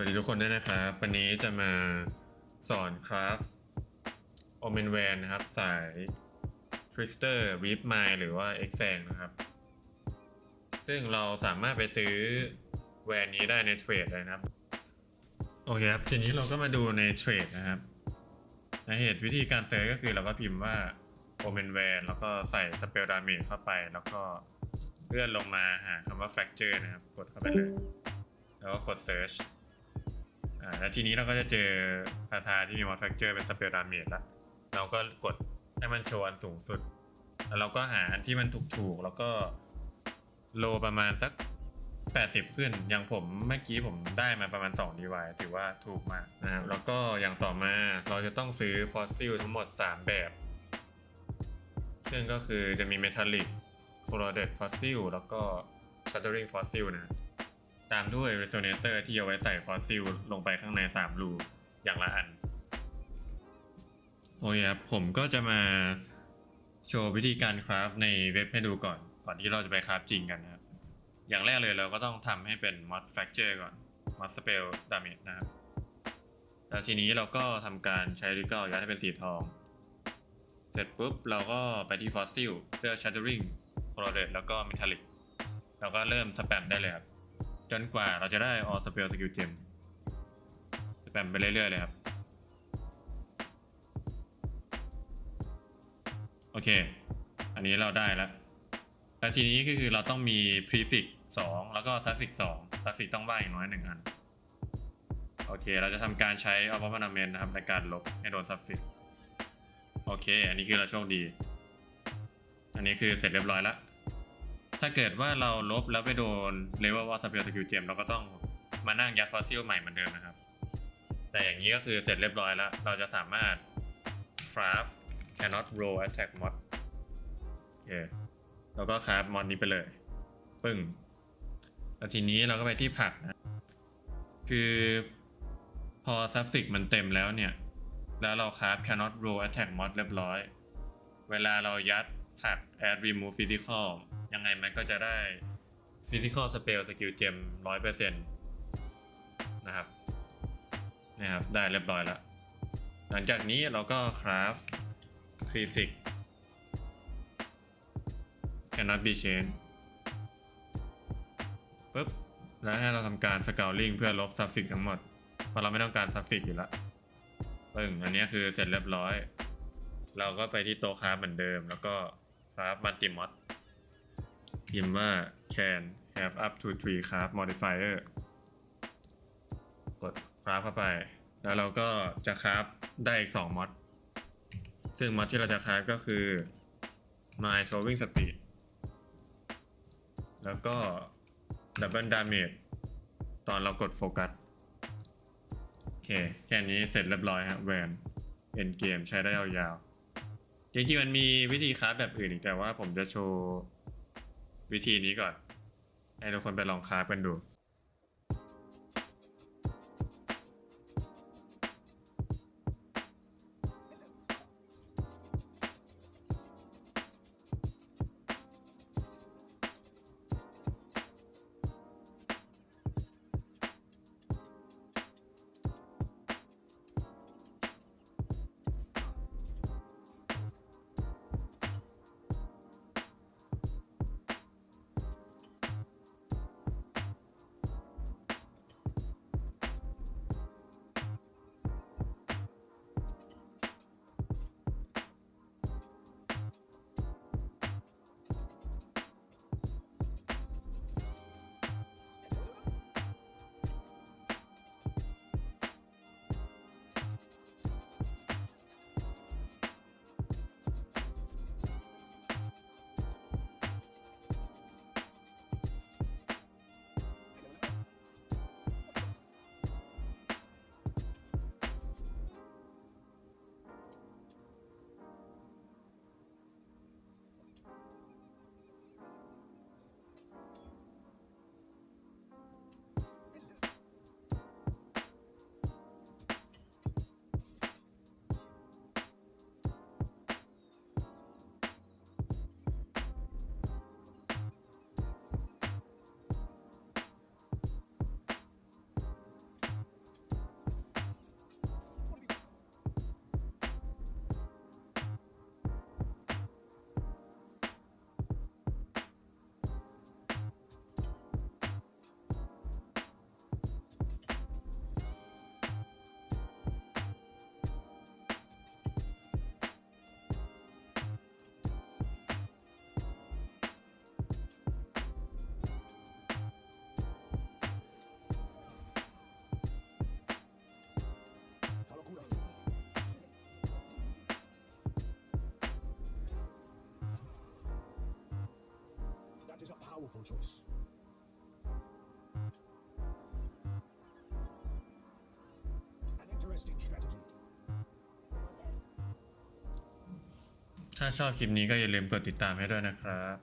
วัสดีทุกคนด้วยนะครับ วันนี้จะมาสอนคราฟโอเมนแวนนะครับ สาย Twister w e e p m i หรือว่า e x a n นะครับ ซึ่งเราสามารถไปซื้อแวนนี้ได้ในเทรดเลยนะครับ โอเคครับ ทีนี้เราก็มาดูในเทรดนะครับในเหตุวิธีการเซิร์ชก็คือเราก็พิมพ์ว่า Omen Van แล้วก็ใส่ Spell Damage เข้าไป แล้วก็เลื่อนลงมาหาคำว่า Fracture นะครับ กดเข้าไปเลย แล้วก็กด Search อ่าแล้วทีนี้เราก็จะเจอคาถาที่มี Mod Fracture เป็น Spell Damage ละเราก็กดให้มันโชว์อันสูงสุด แล้วเราก็หาอันที่มันถูกๆ แล้วก็โลประมาณสัก 80 ขึ้น อย่างผมเมื่อกี้ผมได้มาประมาณ2 DY ถือว่าถูกมากนะครับแล้วก็อย่างต่อมาเราจะต้องซื้อฟอสซิลทั้งหมด 3 แบบ ซึ่งก็คือจะมี Metallic Corroded Fossil แล้วก็ Shattering Fossil นะครับ ตามด้วย Resonator ที่เอาไว้ใส่ฟอสซิลลงไปข้างใน 3 รูอย่างละอัน โอเคครับ ผมก็จะมาโชว์วิธีการคราฟในเว็บให้ดูก่อน ก่อนที่เราจะไปคราฟจริงกันนะครับ อย่างแรกเลยเราก็ต้องทำให้เป็น mod fracture ก่อน mod spell damage นะครับ แล้วทีนี้เราก็ทำการใช้ริกเกิลยัดให้เป็นสีทอง เสร็จปุ๊บเราก็ไปที่ fossil เลือก shattering corroded แล้วก็ metallic เราก็เริ่มสแปมได้เลยครับ จนกว่าเราจะได้ all spell skill gem สแปมไปเรื่อยๆเลยครับ โอเค อันนี้เราได้แล้วแล้วทีนี้ก็คือเราต้องมี prefix 2 แล้วก็ suffix 2 suffix ต้องว่างอย่างน้อยหนึ่งอัน โอเค เราจะทำการใช้ of ornament นะครับในการลบให้โดน suffix โอเค อันนี้คือเราโชคดี อันนี้คือเสร็จเรียบร้อยแล้ว ถ้าเกิดว่าเราลบแล้วไปโดน level of spell skill gem เราก็ต้องมานั่งยัดฟอสซิลใหม่เหมือนเดิมนะครับ แต่อย่างนี้ก็คือเสร็จเรียบร้อยแล้ว เราจะสามารถ craft cannot roll attack mod โอเคเราก็คราฟมอนนี้ไปเลย ปึ้ง แล้วทีนี้เราก็ไปที่ผักนะ คือพอซัฟฟิกมันเต็มแล้วเนี่ย แล้วเราคราฟ cannot roll attack mod เรียบร้อย เวลาเรายัดผัก add remove physical ยังไงมันก็จะได้ physical spell skill gem 100%นะครับนะครับ ได้เรียบร้อยแล้ว หลังจากนี้เราก็คราฟ prefix cannot be changed ปุ๊บ แล้วให้เราทำการ scaling เพื่อลบ suffix ทั้งหมด เพราะเราไม่ต้องการ suffix อยู่แล้วปึ้งอันนี้คือเสร็จเรียบร้อย เราก็ไปที่โต๊ะคราฟเหมือนเดิม แล้วก็คราฟ multi mod พิมพ์ว่า can have up to three craft modifier กดคราฟเข้าไป แล้วเราก็จะคราฟได้อีก2มอดซึ่งมอดที่เราจะคราฟก็คือ my showing speed แล้วก็ double damage ตอนเรากดโฟกัส โอเค แค่นี้เสร็จเรียบร้อยฮะแวน end game ใช้ได้ยาวๆจริงๆมันมีวิธีคราฟแบบอื่นอีกแต่ว่าผมจะโชว์ วิธีนี้ก่อน ให้ทุกคนไปลองคราฟกันดู powerful choice. An interesting strategy. ถ้าชอบคลิปนี้ก็อย่าลืมกดติดตามให้ด้วยนะครับ